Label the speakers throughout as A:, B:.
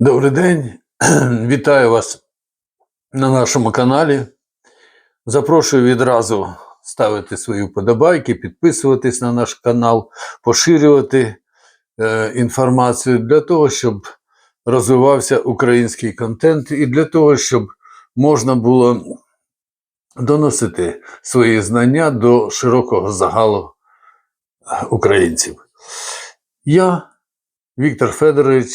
A: Добрий день, вітаю вас на нашому каналі. Запрошую відразу ставити свої вподобайки, підписуватись на наш канал, поширювати е, інформацію для того, щоб розвивався український контент і для того, щоб можна було доносити свої знання до широкого загалу е, українців. Я Віктор Федорович,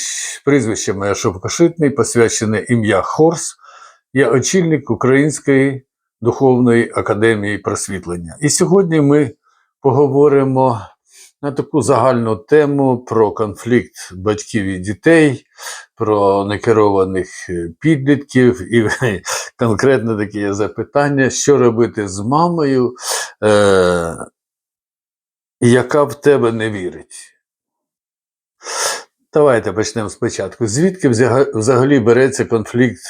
A: прізвище моє Шовкошитний, посвячене ім'я Хорс. Я очільник Української духовної академії просвітлення. І сьогодні ми поговоримо на таку загальну тему про конфлікт батьків і дітей, про некерованих е, підлітків і конкретно таке запитання, що робити з мамою, е- яка в тебе не вірить. Давайте почнемо спочатку. Звідки взагалі береться конфлікт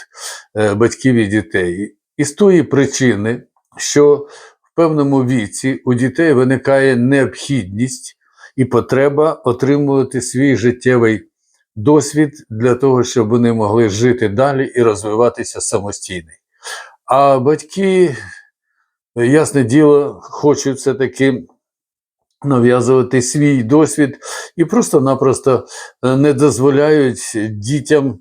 A: е, батьків і дітей? Із тої причини, що в певному віці у дітей виникає необхідність і потреба отримувати свій життєвий досвід для того, щоб вони могли жити далі і розвиватися самостійно. А батьки, ясне діло, хочуть все-таки нав'язувати свій досвід і просто-напросто е, не дозволяють дітям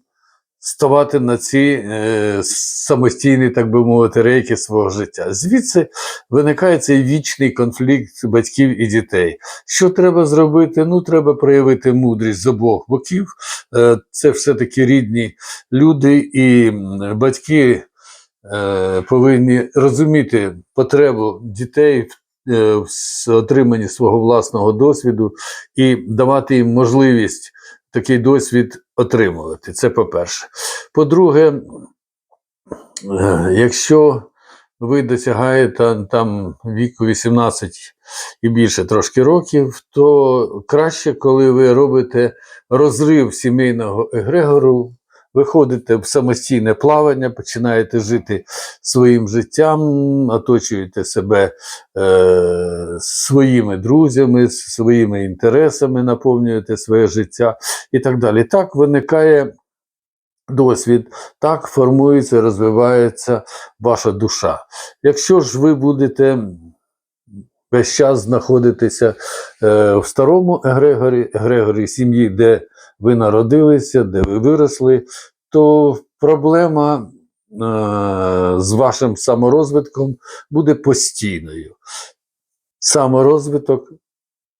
A: ставати на ці е, самостійні, так би мовити, рейки свого життя. Звідси виникає цей вічний конфлікт батьків і дітей. Що треба зробити? Ну, треба проявити мудрість з обох боків. Е, це все-таки рідні люди, і батьки е, повинні розуміти потребу дітей в в с- отриманні свого власного досвіду і давати їм можливість такий досвід отримувати. Це по-перше. По-друге, е, якщо ви досягаєте там віку 18 і більше трошки років, то краще, коли ви робите розрив сімейного егрегору, виходите в самостійне плавання, починаєте жити своїм життям, оточуєте себе е, своїми друзями, своїми інтересами, наповнюєте своє життя і так далі. Так виникає досвід, так формується, розвивається ваша душа. Якщо ж ви будете весь час знаходитися е, в старому егрегорі, егрегорі сім'ї, де ви народилися, де ви виросли, то проблема е, з вашим саморозвитком буде постійною. Саморозвиток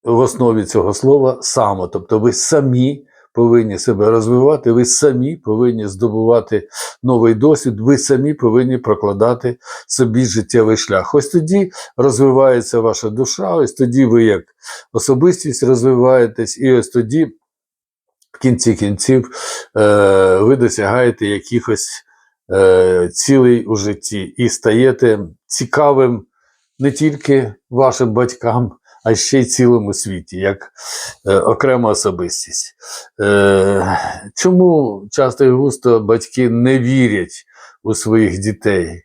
A: в основі цього слова само, тобто ви самі повинні себе розвивати, ви самі повинні здобувати новий досвід, ви самі повинні прокладати собі життєвий шлях. Ось тоді розвивається ваша душа, ось тоді ви як особистість розвиваєтесь, і ось тоді в кінці кінців е, ви досягаєте якихось е, цілей у житті і стаєте цікавим не тільки вашим батькам, а ще й цілому світі, як е, окрема особистість. Е, чому часто і густо батьки не вірять у своїх дітей?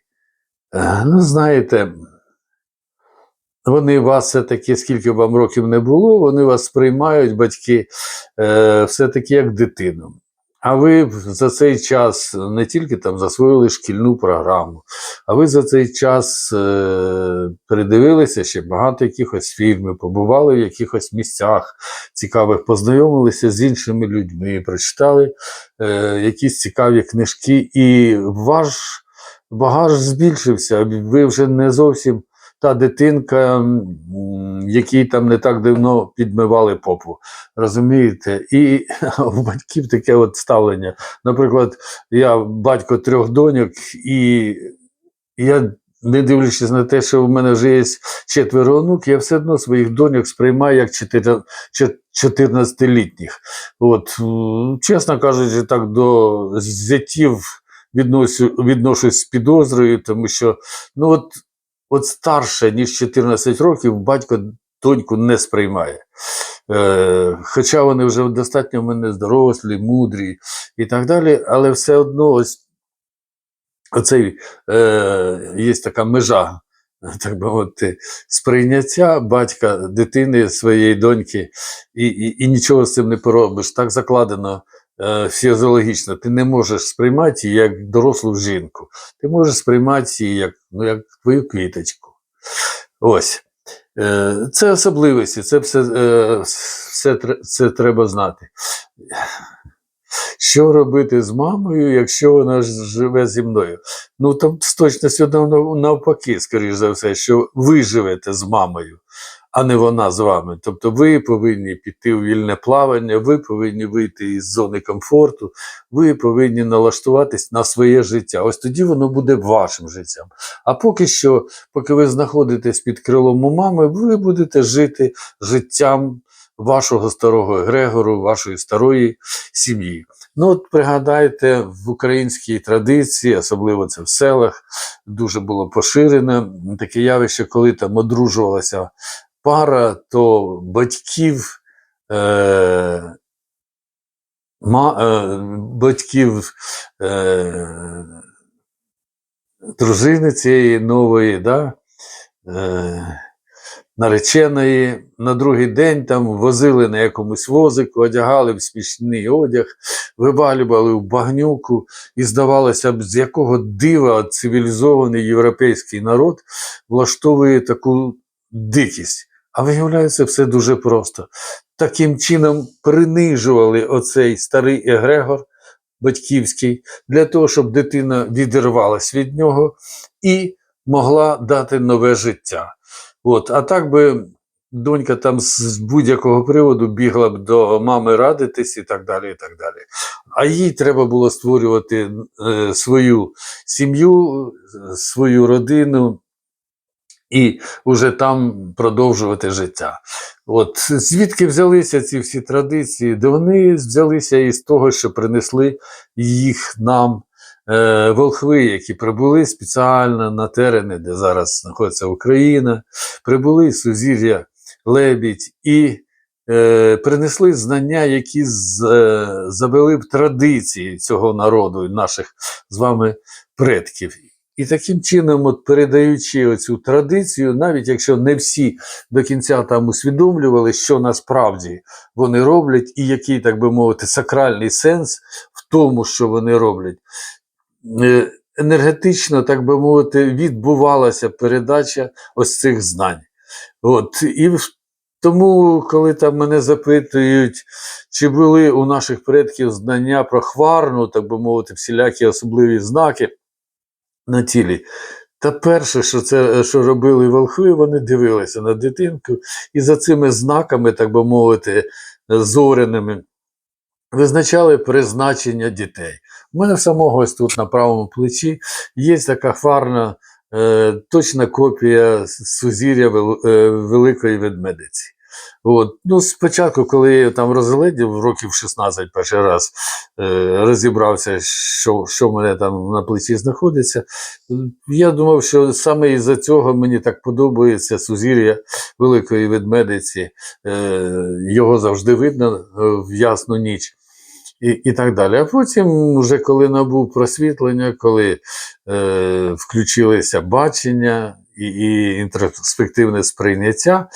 A: Е, ну, знаєте, вони вас все-таки, скільки вам років не було, вони вас сприймають, батьки, е, все-таки як дитину. А ви за цей час не тільки там засвоїли шкільну програму, а ви за цей час е, передивилися ще багато якихось фільмів, побували в якихось місцях цікавих, познайомилися з іншими людьми, прочитали е, якісь цікаві книжки, і ваш багаж збільшився. Ви вже не зовсім та дитинка, якій там не так давно підмивали попу. Розумієте? І у батьків таке от ставлення. Наприклад, я батько трьох доньок, і я, не дивлячись на те, що в мене вже є четверо онук, я все одно своїх доньок сприймаю як 4 14-літніх. От, чесно кажучи, так до зятів відносю, відношусь з підозрою, тому що ну от, от старше, ніж 14 років, батько доньку не сприймає. Е, хоча вони вже достатньо в мене здорослі, мудрі і так далі, але все одно ось оцей е, є така межа, так би мовити, сприйняття батька, дитини, своєї доньки, і, і, і нічого з цим не поробиш. Так закладено фізіологічно, ти не можеш сприймати її як дорослу жінку. Ти можеш сприймати її як, ну, як твою квіточку. Ось. Е, Це особливості, це все, е, все це треба знати. Що робити з мамою, якщо вона живе зі мною? Ну там з точністю навпаки, скоріш за все, що ви живете з мамою, а не вона з вами. Тобто ви повинні піти у вільне плавання, ви повинні вийти із зони комфорту, ви повинні налаштуватись на своє життя. Ось тоді воно буде вашим життям. А поки що, поки ви знаходитесь під крилом у мами, ви будете жити життям вашого старого Егрегору, вашої старої сім'ї. Ну, от пригадайте, в українській традиції, особливо це в селах, дуже було поширене таке явище, коли там одружувалася пара, то батьків. Е- Ма, е, батьків е, дружини цієї нової, да, е, нареченої, на другий день там возили на якомусь возику, одягали в смішний одяг, вибалювали в багнюку, і здавалося б, з якого дива цивілізований європейський народ влаштовує таку дикість. А виявляється, все дуже просто. Таким чином принижували оцей старий егрегор батьківський для того, щоб дитина відірвалась від нього і могла дати нове життя. От, а так би донька там з будь-якого приводу бігла б до мами радитись і так далі. і так далі. А їй треба було створювати е, свою сім'ю, свою родину і вже там продовжувати життя. От звідки взялися ці всі традиції? Де вони взялися із того, що принесли їх нам е, волхви, які прибули спеціально на терени, де зараз знаходиться Україна, прибули з сузір'я Лебідь і е, принесли знання, які з, е, завели в традиції цього народу, і наших з вами предків. І таким чином, от передаючи оцю традицію, навіть якщо не всі до кінця там усвідомлювали, що насправді вони роблять, і який, так би мовити, сакральний сенс в тому, що вони роблять, е, енергетично, так би мовити, відбувалася передача ось цих знань. От, і тому, коли там мене запитують, чи були у наших предків знання про хварну, так би мовити, всілякі особливі знаки на тілі. Та перше, що це що робили волхви, вони дивилися на дитинку і за цими знаками, так би мовити, зоряними, визначали призначення дітей. У мене в самого ось тут на правому плечі є така хварна, е, точна копія сузір'я е, Великої Ведмедиці. От. Ну, спочатку, коли я там розглядів, років 16 перший раз е, розібрався, що, що в мене там на плечі знаходиться, я думав, що саме із-за цього мені так подобається сузір'я Великої Ведмедиці. Е, його завжди видно е, в ясну ніч. І, і так далі. А потім, вже коли набув просвітлення, коли е, включилися бачення і, і інтроспективне сприйняття,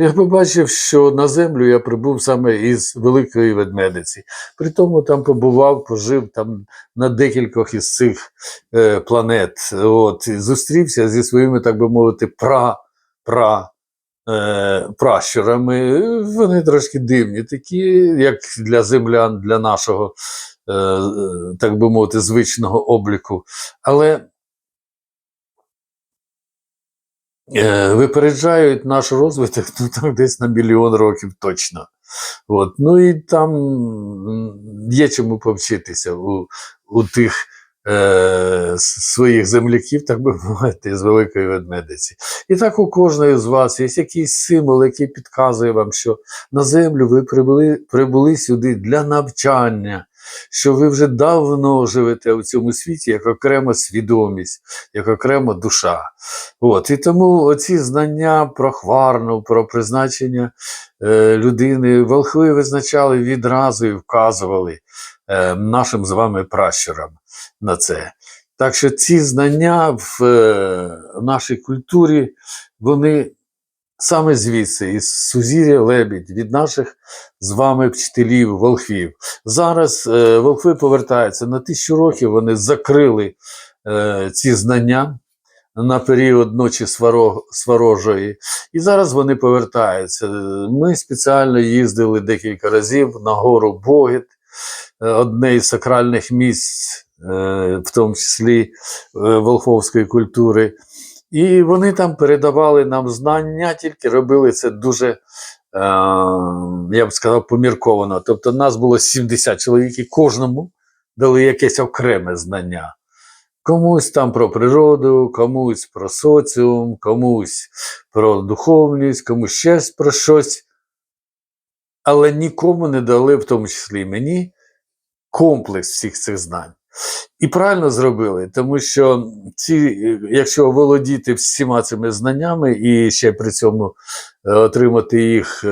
A: я побачив, що на землю я прибув саме із Великої Ведмедиці. Притому там побував, пожив там на декількох із цих е, планет. От, і зустрівся зі своїми, так би мовити, пра, пра, е, пращурами. Вони трошки дивні, такі, як для землян, для нашого, е, е, так би мовити, звичного обліку. Але е, випереджають наш розвиток ну, так, десь на мільйон років точно. От. Ну і там є чому повчитися у, у тих е, своїх земляків, так би мовити, з Великої Ведмедиці. І так у кожної з вас є якийсь символ, який підказує вам, що на землю ви прибули, прибули сюди для навчання, що ви вже давно живете у цьому світі як окрема свідомість, як окрема душа. От, і тому оці знання про хварну, про призначення е, людини, волхви визначали відразу і вказували е, нашим з вами пращурам на це. Так що ці знання в е, нашій культурі, вони саме звідси, із Сузір'я Лебідь, від наших з вами вчителів, волхвів. Зараз е, волхви повертаються на тисячу років, вони закрили е, ці знання на період ночі сваро, сварожої. І зараз вони повертаються. Ми спеціально їздили декілька разів на гору Богит, е, одне із сакральних місць, е, в тому числі е, волховської культури. І вони там передавали нам знання, тільки робили це дуже, е, я б сказав, помірковано. Тобто, нас було 70 чоловік, і кожному дали якесь окреме знання. Комусь там про природу, комусь про соціум, комусь про духовність, комусь ще про щось. Але нікому не дали, в тому числі і мені, комплекс всіх цих знань. І правильно зробили, тому що ці, якщо володіти всіма цими знаннями і ще при цьому е, отримати їх е,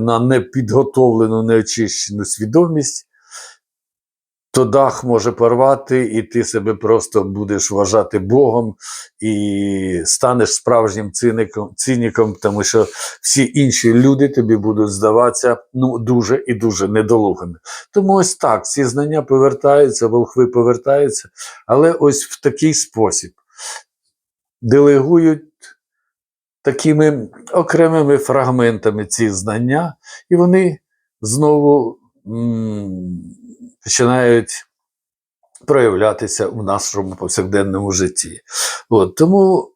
A: на непідготовлену, неочищену свідомість, то дах може порвати, і ти себе просто будеш вважати Богом і станеш справжнім циником, циніком, тому що всі інші люди тобі будуть здаватися ну, дуже і дуже недолугими. Тому ось так, ці знання повертаються, волхви повертаються, але ось в такий спосіб делегують такими окремими фрагментами ці знання, і вони знову починають проявлятися у нашому повсякденному житті. От, тому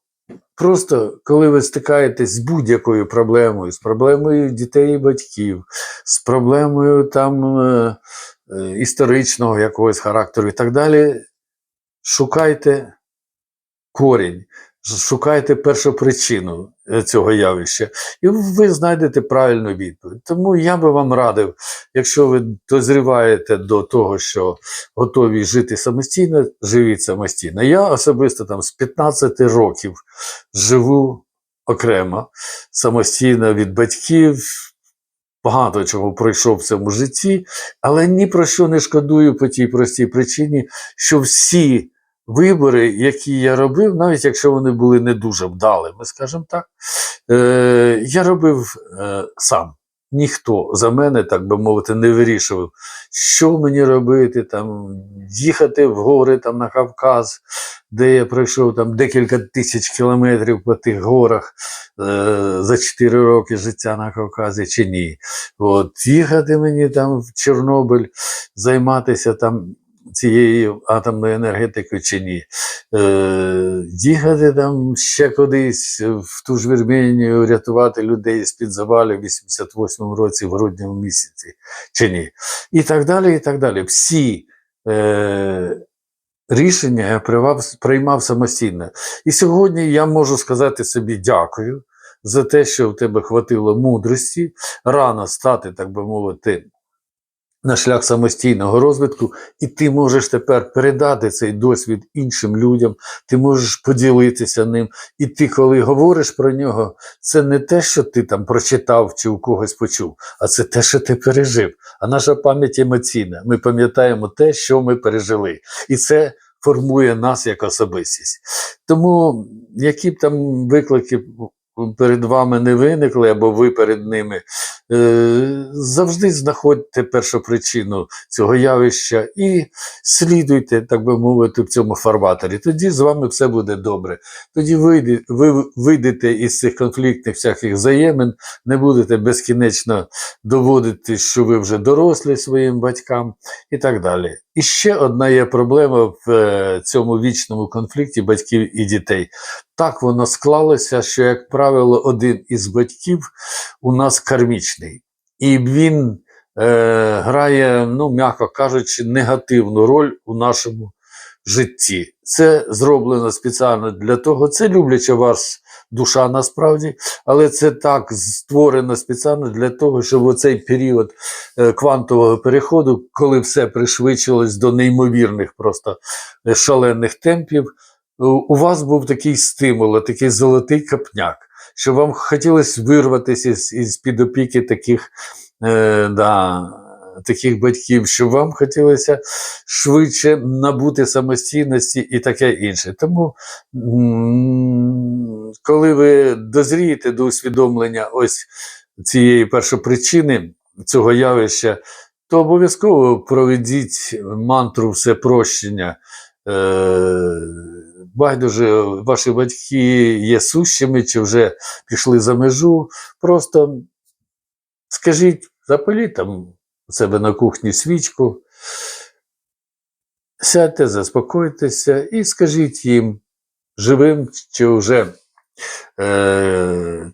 A: просто, коли ви стикаєтесь з будь-якою проблемою, з проблемою дітей і батьків, з проблемою там е, е, історичного якогось характеру і так далі, шукайте корінь. Шукайте першопричину е, цього явища, і ви знайдете правильну відповідь. Тому я би вам радив, якщо ви дозріваєте до того, що готові жити самостійно, живіть самостійно. Я особисто там з 15 років живу окремо, самостійно від батьків. Багато чого пройшов в цьому житті, але ні про що не шкодую по тій простій причині, що всі вибори, які я робив, навіть якщо вони були не дуже вдалими, скажімо так, е, я робив е, сам. Ніхто за мене, так би мовити, не вирішував, що мені робити, там, їхати в гори там, на Кавказ, де я пройшов там декілька тисяч кілометрів по тих горах е, за 4 роки життя на Кавказі чи ні. От, їхати мені там в Чорнобиль, займатися там цією атомною енергетикою чи ні. Е, їхати там ще кудись в ту ж Вірменію, рятувати людей з-під завалів в 88-му році, в грудному місяці, чи ні. І так далі, і так далі. Всі е, рішення я приймав, приймав самостійно. І сьогодні я можу сказати собі дякую за те, що в тебе хватило мудрості рано стати, так би мовити, на шлях самостійного розвитку, і ти можеш тепер передати цей досвід іншим людям, ти можеш поділитися ним. І ти, коли говориш про нього, це не те, що ти там прочитав чи у когось почув, а це те, що ти пережив. А наша пам'ять емоційна. Ми пам'ятаємо те, що ми пережили. І це формує нас як особистість. Тому які б там виклики перед вами не виникли, або ви перед ними, е, завжди знаходьте першопричину цього явища і слідуйте, так би мовити, в цьому фарватері. Тоді з вами все буде добре. Тоді вийде, ви вийдете із цих конфліктних всяких взаємин, не будете безкінечно доводити, що ви вже дорослі своїм батькам і так далі. І ще одна є проблема в е, цьому вічному конфлікті батьків і дітей. Так воно склалося, що, як правило, один із батьків у нас кармічний, і він е, грає, ну, м'яко кажучи, негативну роль у нашому житті. Це зроблено спеціально для того, це любляча вас душа насправді, але це так створено спеціально для того, щоб у цей період е, квантового переходу, коли все пришвидшилось до неймовірних, просто е, шалених темпів, у- у вас був такий стимул, такий золотий капняк, що вам хотілося вирватися із, під опіки таких е, да, таких батьків, що вам хотілося швидше набути самостійності і таке інше. Тому, коли ви дозрієте до усвідомлення ось цієї першопричини цього явища, то обов'язково проведіть мантру всепрощення. Е, байдуже, ваші батьки є сущими чи вже пішли за межу. Просто скажіть, запаліть там у себе на кухні свічку, сядьте, заспокойтеся і скажіть їм живим чи вже е,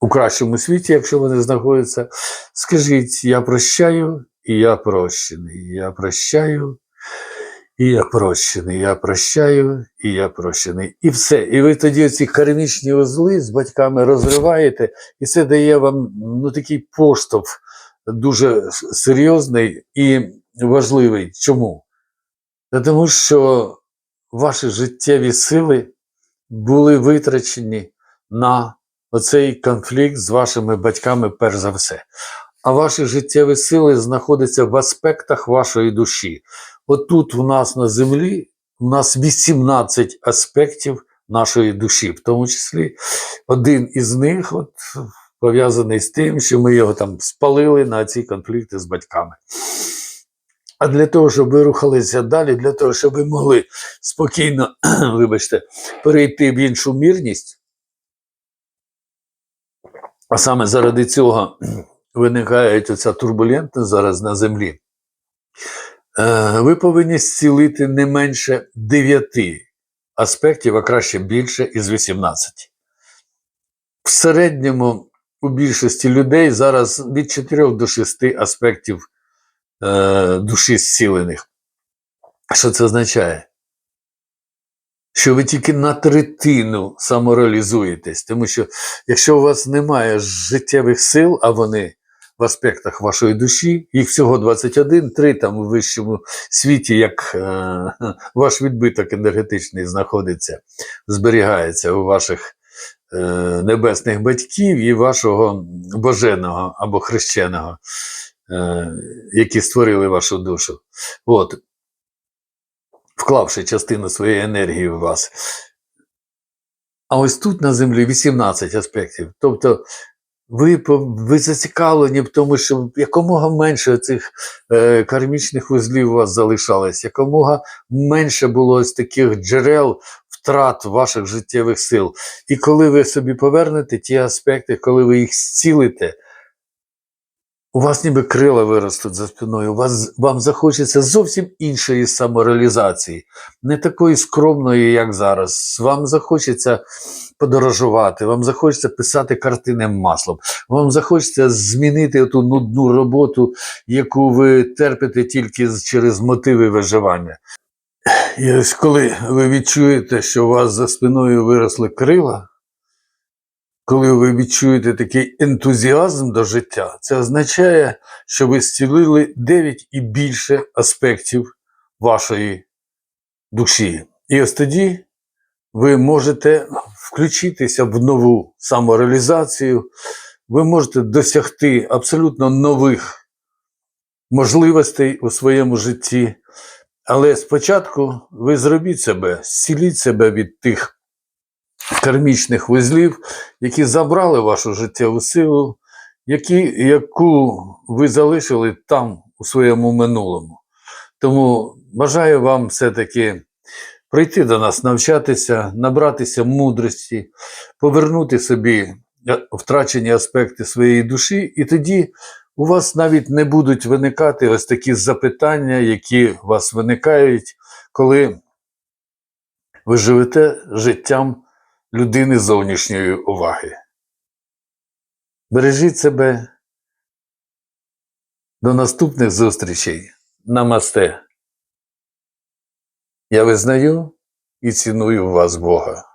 A: у кращому світі, якщо вони знаходяться, скажіть: я прощаю і я прощений, я прощаю. І я прощений, я прощаю, і я прощений. І все. І ви тоді ці кармічні узли з батьками розриваєте, і це дає вам ну, такий поштовх дуже серйозний і важливий. Чому? Та Тому що ваші життєві сили були витрачені на оцей конфлікт з вашими батьками, перш за все. А ваші життєві сили знаходяться в аспектах вашої душі. Отут у нас на землі у нас 18 аспектів нашої душі, в тому числі один із них от, пов'язаний з тим, що ми його там спалили на ці конфлікти з батьками. А для того, щоб ви рухалися далі, для того, щоб ви могли спокійно, вибачте, перейти в іншу мірність, а саме заради цього виникає оця турбулентність зараз на землі. Е, Ви повинні зцілити не менше 9 аспектів, а краще більше із 18. В середньому у більшості людей зараз від 4 до 6 аспектів е, душі зцілених. Що це означає? Що ви тільки на третину самореалізуєтесь, тому що якщо у вас немає життєвих сил, а вони в аспектах вашої душі, їх всього 21, 3 там у вищому світі, як е, ваш відбиток енергетичний знаходиться, зберігається у ваших е, небесних батьків і вашого боженого або хрещеного, е, які створили вашу душу. От. Вклавши частину своєї енергії в вас. А ось тут на землі 18 аспектів. Тобто ви, ви зацікавлені в тому, щоб якомога менше цих е, кармічних вузлів у вас залишалось, якомога менше було ось таких джерел втрат ваших життєвих сил. І коли ви собі повернете ті аспекти, коли ви їх зцілите, у вас ніби крила виростуть за спиною, вас, вам захочеться зовсім іншої самореалізації, не такої скромної, як зараз. Вам захочеться подорожувати, вам захочеться писати картини маслом, вам захочеться змінити ту нудну роботу, яку ви терпите тільки через мотиви виживання. І ось коли ви відчуєте, що у вас за спиною виросли крила, коли ви відчуєте такий ентузіазм до життя, це означає, що ви зцілили 9 і більше аспектів вашої душі. І ось тоді ви можете включитися в нову самореалізацію, ви можете досягти абсолютно нових можливостей у своєму житті. Але спочатку ви зробіть себе, зціліть себе від тих кармічних вузлів, які забрали вашу життєву силу, які, яку ви залишили там у своєму минулому. Тому бажаю вам все-таки прийти до нас, навчатися, набратися мудрості, повернути собі е, втрачені аспекти своєї душі, і тоді у вас навіть не будуть виникати ось такі запитання, які у вас виникають, коли ви живете життям людини зовнішньої уваги. Бережіть себе. До наступних зустрічей. Намасте. Я визнаю і ціную вас Бога.